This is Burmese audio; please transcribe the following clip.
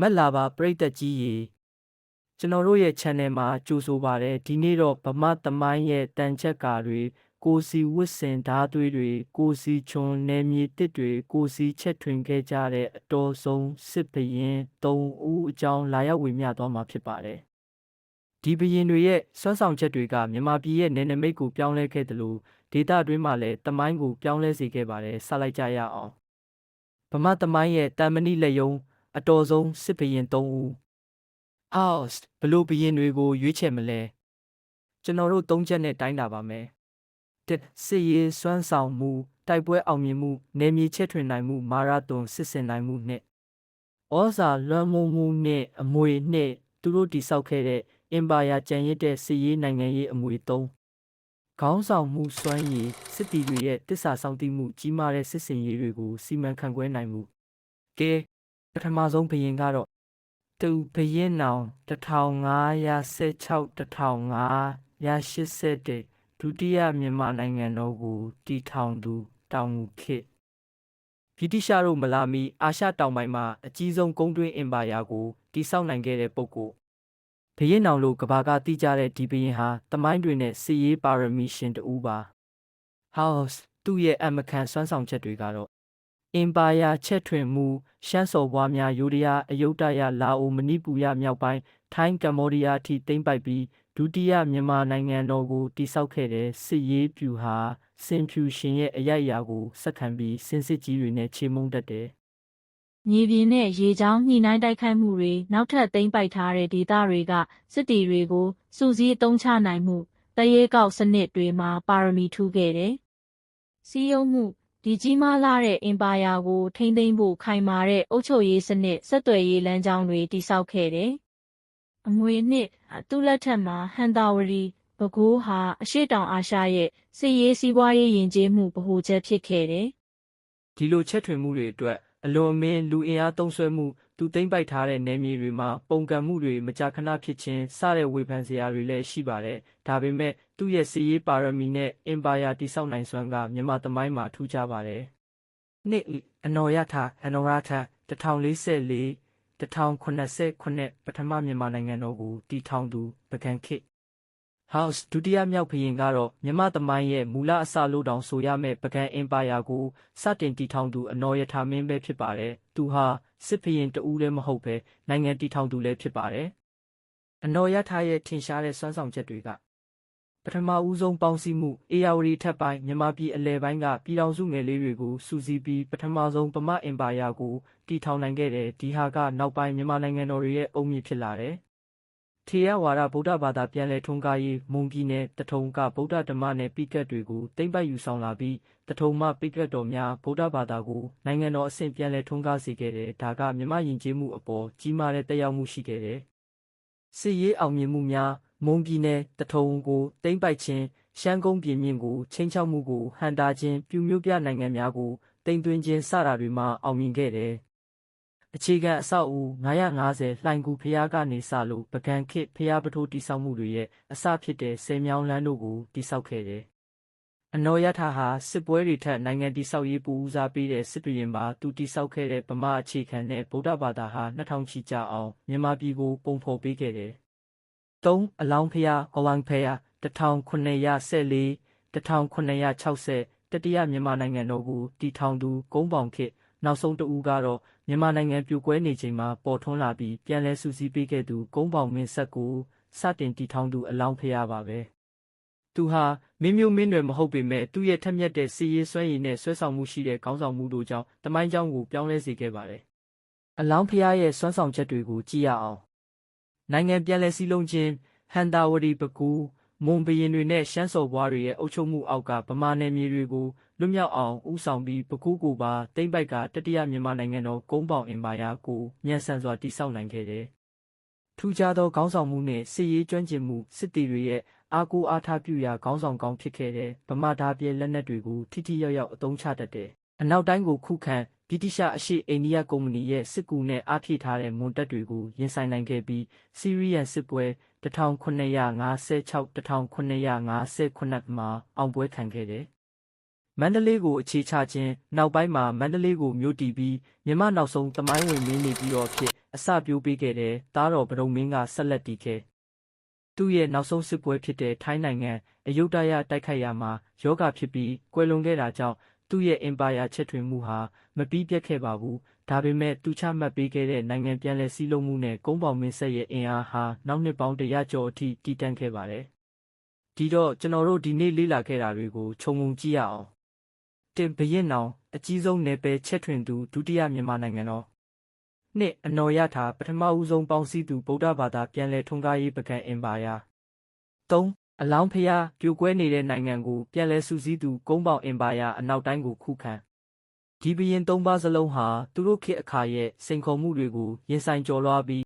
မက်လာပါပရိသတ်ကြီးရေကျွန်တော်တို့ရဲ့ channel မှာကြိုဆိုပါရစေဒီနေ့တော့ဗမာသမိုင်းရဲ့တန်ချက်ကာတွေကိုစီဝစ်စင်ဓာသွေးတွေကိုစီချွန်နယ်မြေတစ်တွေကိုစီချက်ထွင်ခဲ့ကြတဲ့အတော်ဆုံးစစ်ဘရင်၃ဦးအကြောင်းလာရောက်ဝေမျှသွားမှာဖြစ်ပါတယ်ဒီဘရင်တွေရဲ့စွမ်းဆောင်ချက်တွေကမြန်မာပြည်ရဲ့နယ်နိမိတ်ကိုပြောင်းလဲခဲ့တယ်လို့ဒေတာတွင်းမှာလည်းတမိုင်းကိုပြောင်းလဲစေခဲ့ပါတယ်ဆက်လိုက်ကြရအောင်ဗမာသမိုင်းရဲ့တာမဏိလက်ယုံ အတော်ဆုံးစစ်ဘရင်၃ဦးအောက်စ်ဘလို့ဘရင်တွေကိုရွေးချယ်မလဲကျွန်တော်တို့၃ချက်နဲ့တိုင်းတာပါမယ်တစ်စစ်ရေးစွမ်းဆောင်မှုတိုက်ပွဲအောင်မြင်မှုနယ်မြေချက်ထွင်နိုင်မှုမာရသွန်စစ်စင်နိုင်မှုနဲ့ဩဇာလွှမ်းမိုးမှုနဲ့အမွေနဲ့သူတို့တိဆောက်ခဲ့တဲ့အင်ပါယာကျန်ရစ်တဲ့စစ်ရေးနိုင်ငံရေးအမွေ၃ခေါင်းဆောင်မှုစွမ်းရည်စစ်တီတွေရဲ့တစ္ဆာဆောင်တည်မှုကြီးမားတဲ့စစ်စင်ရေးတွေကိုစီမံခန့်ခွဲနိုင်မှုကဲ ပထမဆုံးဘုရင်ကတော့သူဘုရင်နောင်1516 1581ဒုတိယမြန်မာနိုင်ငံတော်ကိုတည်ထောင်သူတောင်ငူခေတ်ဗြိတိရှတို့မလာမီအာရှတောင်ပိုင်းမှာအကြီးဆုံးကုန်းတွင်းအင်ပါယာကိုတည်ဆောက်နိုင်ခဲ့တဲ့ပုဂ္ဂိုလ်ဘုရင်နောင်လို့ကဘာကတိကြတဲ့ဒီဘုရင်ဟာတမိုင်းတွင်နဲ့စီရေးပါရမီရှင်တူပါ House သူ့ရဲ့အမကန်စွမ်းဆောင်ချက်တွေကတော့ အင်ပါယာချက်ထွင်မှုရှမ်းစော်ဘွားများယိုဒယာအယုဒ္ဓယလာအိုမဏိပူရမြောက်ပိုင်းထိုင်းကမ္ဘောဒီးယားအထိသိမ်းပိုက်ပြီးဒုတိယမြန်မာနိုင်ငံတော်ကိုတိဆောက်ခဲ့တဲ့စစ်ရေးပြူဟာစင်ဖြူရှင်ရဲ့အရိုက်အရာကိုစက္ကန့်ပြီးစင်စစ်ကြီးတွေနဲ့ချေမှုန်းတတ်တယ်မြေပြင်နဲ့ရေချောင်းညှိနှိုင်းတိုက်ခိုက်မှုတွေနောက်ထပ်သိမ်းပိုက်ထားတဲ့ဒေသတွေကစစ်တီတွေကိုစူးစီးအသုံးချနိုင်မှုတရေကောက်စနစ်တွေမှာပါရမီထူးခဲ့တယ်။စီးယုံမှု ဒီကြီးမားလာတဲ့အင်ပါယာကိုထိမ့်သိမ်းဖို့ခိုင်မာတဲ့အုပ်ချုပ်ရေးစနစ်ဆက်သွယ်ရေးလမ်းကြောင်းတွေတည်ဆောက်ခဲ့တယ်။အမွေနှစ်သူ့လက်ထက်မှာဟန်တာဝရီဘကိုးဟာအရှိတောင်အာရှရဲ့စစ်ရေးစီးပွားရေးယဉ်ကျေးမှုဗဟိုချက်ဖြစ်ခဲ့တယ်။ဒီလိုချက်ထွင်မှုတွေအတွက် အလွန်အမင်းလူအင်အားသုံးစွဲမှုသူသိမ်းပိုက်ထားတဲ့နယ်မြေတွေမှာပုံကံမှုတွေမကြာခဏဖြစ်ခြင်းစတဲ့ဝေဖန်စရာတွေလည်းရှိပါတယ်ဒါပေမဲ့သူ့ရဲ့စီရေးပါရမီနဲ့အင်ပါယာတိဆောက်နိုင်စွမ်းကမြန်မာသမိုင်းမှာထူးခြားပါတယ်နှစ်အနော်ရထအနော်ရထ1044 1089ပထမမြန်မာနိုင်ငံတော်ကိုတည်ထောင်သူပကံခေတ် House ဒုတိယမြောက်ဘုရင်ကတော့မြမသမိုင်းရဲ့မူလအစလို့တောင်ဆိုရမယ့်ပကံအင်ပါယာကိုစတင်တည်ထောင်သူအနော်ရထာမင်းပဲဖြစ်ပါတယ်။သူဟာစစ်ဘုရင်တဦးလည်းမဟုတ်ပဲနိုင်ငံတည်ထောင်သူလည်းဖြစ်ပါတယ်။အနော်ရထာရဲ့ထင်ရှားတဲ့စွမ်းဆောင်ချက်တွေကပထမဦးဆုံးပေါင်းစည်းမှုအေယာဝတီထက်ပိုင်းမြန်မာပြည်အလဲပိုင်းကပြည်ထောင်စုငယ်လေးတွေကိုစူးစီးပြီးပထမဆုံးပမအင်ပါယာကိုတည်ထောင်နိုင်ခဲ့တဲ့ဒီဟာကနောက်ပိုင်းမြန်မာနိုင်ငံတော်ရဲ့အုံမြင့်ဖြစ်လာတယ်။ ထေရဝါဒဗုဒ္ဓဘာသာပြန်လည်ထွန်းကားရေးမွန်ပြည်နယ်တထုံကဗုဒ္ဓဓမ္မနယ်ပိကတ်တွေကိုတိမ့်ပိုက်ယူဆောင်လာပြီးတထုံမှပိကတ်တော်များဗုဒ္ဓဘာသာကိုနိုင်ငံတော်အဆင့်ပြန်လည်ထွန်းကားစေခဲ့တဲ့ဒါကမြမယဉ်ကျေးမှုအပေါ်ကြီးမားတဲ့တက်ရောက်မှုရှိခဲ့တဲ့စစ်ရေးအောင်မြင်မှုများမွန်ပြည်နယ်တထုံကိုတိမ့်ပိုက်ခြင်းရှမ်းကုန်းပြည်မြင့်ကိုချင်းချောက်မှုကိုဟန်တာခြင်းပြူမျိုးပြနိုင်ငံများကိုတိမ့်သွင်းခြင်းစတာတွေမှာအောင်မြင်ခဲ့တယ် အခြေခံအဆောက်အဦ950လှိုင်ကူဖျားကနေစလို့ပကံခေတ်ဖျားပထိုးတိဆောက်မှုတွေရဲ့အစဖြစ်တဲ့ဆယ်မြောင်းလမ်းတို့ကိုတိဆောက်ခဲ့တယ်။အနော်ရထာဟာစစ်ပွဲတွေထက်နိုင်ငံတိဆောက်ရေးပူဦးစားပေးတဲ့စစ်ပြည်ရင်ပါသူတိဆောက်ခဲ့တဲ့ဗမာအခြေခံတဲ့ဗုဒ္ဓဘာသာဟာ2000ချီကြာအောင်မြန်မာပြည်ကိုပုံဖော်ပေးခဲ့တယ်။၃အလောင်းဖျားဟောဝမ်ဖျား1914 1960တတိယမြန်မာနိုင်ငံတော်ကိုတည်ထောင်သူကုန်းပေါင်ခေတ် နောက်ဆုံးတဦးကတော့မြန်မာနိုင်ငံပြိုကွဲနေချိန်မှာပေါ်ထွန်းလာပြီးပြန်လည်စုစည်းပေးခဲ့သူကုန်းပေါင်မင်းဆက်ကိုစတင်တည်ထောင်သူအလောင်းဖျားပါပဲ။သူဟာမင်းမျိုးမင်းတွေမဟုတ်ပေမဲ့သူ့ရဲ့ထက်မြက်တဲ့စီရေးစွမ်းရည်နဲ့ဆွဲဆောင်မှုရှိတဲ့ခေါင်းဆောင်မှုတို့ကြောင့်တမိုင်းကြောင်းကိုပြောင်းလဲစေခဲ့ပါတယ်။အလောင်းဖျားရဲ့စွမ်းဆောင်ချက်တွေကိုကြည့်ရအောင်။နိုင်ငံပြန်လည်စည်းလုံးခြင်းဟန်တာဝတီပကူမွန်ဘရင်တွေနဲ့ရှမ်းစော်ဘွားတွေရဲ့အုပ်ချုပ်မှုအောက်ကဗမာနယ်မြေတွေကို လွတ်မြောက်အောင်ဦးဆောင်ပြီးပကူးကိုပါတိမ့်ပိုက်ကတတိယမြန်မာနိုင်ငံတော်ကုန်းပေါင်အင်ပါယာကိုမြန်ဆန်စွာတည်ဆောက်နိုင်ခဲ့တယ်။ထူးခြားသောခေါင်းဆောင်မှုနဲ့စစ်ရေးကျွမ်းကျင်မှုစစ်တီတွေရဲ့အားကိုးအားထားပြုရာခေါင်းဆောင်ကောင်းဖြစ်ခဲ့တဲ့ဗမာဓာပြဲလက်နက်တွေကိုထိထိရောက်ရောက်အသုံးချတတ်တယ်။အနောက်တိုင်းကိုခုခံဗြိတိရှအရှိအိန္ဒိယကုမ္ပဏီရဲ့စစ်ကူနဲ့အားဖြည့်ထားတဲ့မွန်တပ်တွေကိုရင်ဆိုင်နိုင်ခဲ့ပြီးစီးရီးယန်စစ်ပွဲ1956 1959မှာအောင်ပွဲခံခဲ့တယ်။ မန္တလေးကိုအခြေချခြင်းနောက်ပိုင်းမှာမန္တလေးကိုမြို့တည်ပြီးမြမနောက်ဆုံးတမိုင်းဝင်မင်းနေပြီးတော့ဖြစ်အစပြိုးပေးခဲ့တဲ့သားတော်ဗဒုံမင်းကဆက်လက်တည်ခဲ့သူ့ရဲ့နောက်ဆုံးစစ်ပွဲဖြစ်တဲ့ထိုင်းနိုင်ငံအယုဒ္ဓယတိုက်ခိုက်ရာမှာယောဂဖြစ်ပြီးကွယ်လွန်ခဲ့တာကြောင့်သူ့ရဲ့အင်ပါယာချက်ထွင်မှုဟာမပြီးပြတ်ခဲ့ပါဘူးဒါပေမဲ့သူချမှတ်ပေးခဲ့တဲ့နိုင်ငံပြန်လည်စည်းလုံးမှုနဲ့ကုန်းပေါင်မင်းဆက်ရဲ့အင်အားဟာနောက်နှစ်ပေါင်းတရာကျော်အထိတည်တံ့ခဲ့ပါတယ်ဒီတော့ကျွန်တော်တို့ဒီနေ့လေ့လာခဲ့တာတွေကိုခြုံငုံကြည့်ရအောင် တင်ဘရင်နောင်အကြီးဆုံးနယ်ပယ်ချက်ထွင်သူဒုတိယမြန်မာနိုင်ငံတော်နှစ်အနော်ရထာပထမဦးဆုံးပေါင်းစည်းသူဗုဒ္ဓဘာသာပြန်လည်ထွန်းကားရေးပကံအင်ပါယာ၃အလောင်းဖျားပြိုကွဲနေတဲ့နိုင်ငံကိုပြန်လည်စုစည်းသူကုန်းပေါင်အင်ပါယာအနောက်တိုင်းကိုခုခံဒီဘရင်၃ပါးစလုံးဟာသူတို့ခေတ်အခါရဲ့စိန်ခေါ်မှုတွေကိုရင်ဆိုင်ကျော်လွှားပြီး